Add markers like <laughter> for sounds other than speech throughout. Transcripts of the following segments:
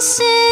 você.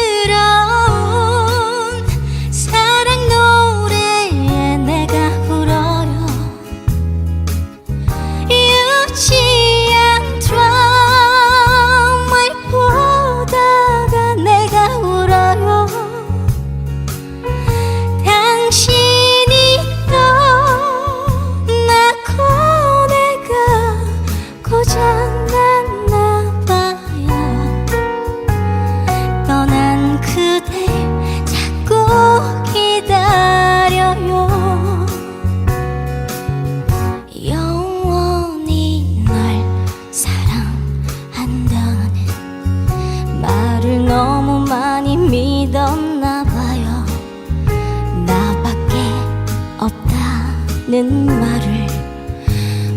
있는 말을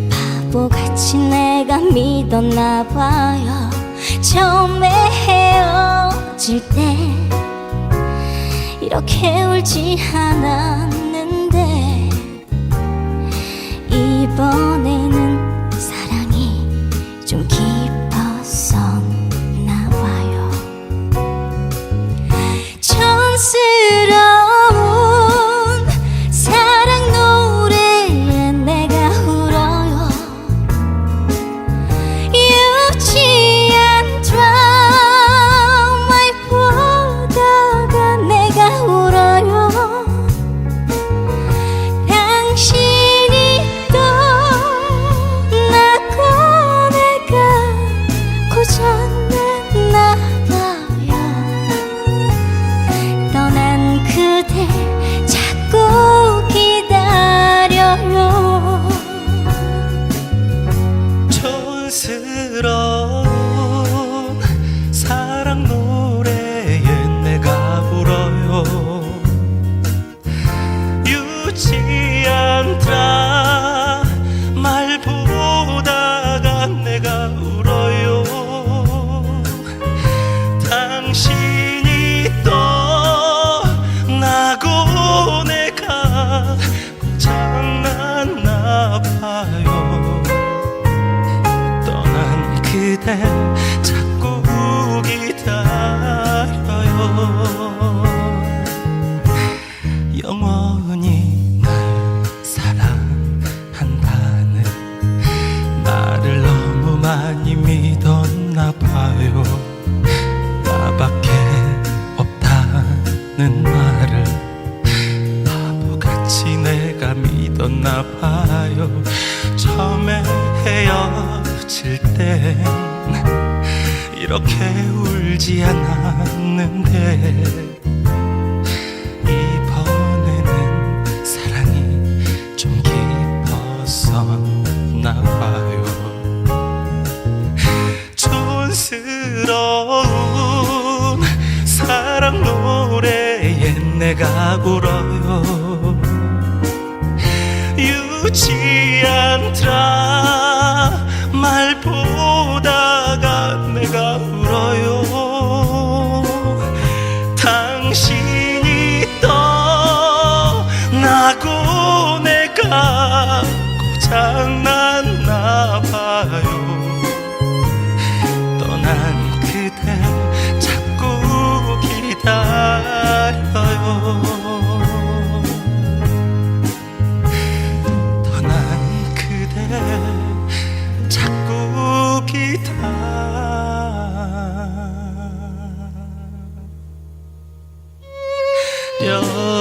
바보같이 내가 믿었나 봐요. 처음에 헤어질 때 이렇게 울지 않았는데 이번 여전히 날 사랑한다는 나를 너무 많이 믿었나 봐요. 나밖에 없다는 말을 바보같이 내가 믿었나 봐요. 처음에 헤어질 때 이렇게 울지 않았는데 나봐요. <laughs> 촌스러운 사랑 노래에 내가 울어요. 유치한 드라말 보 Your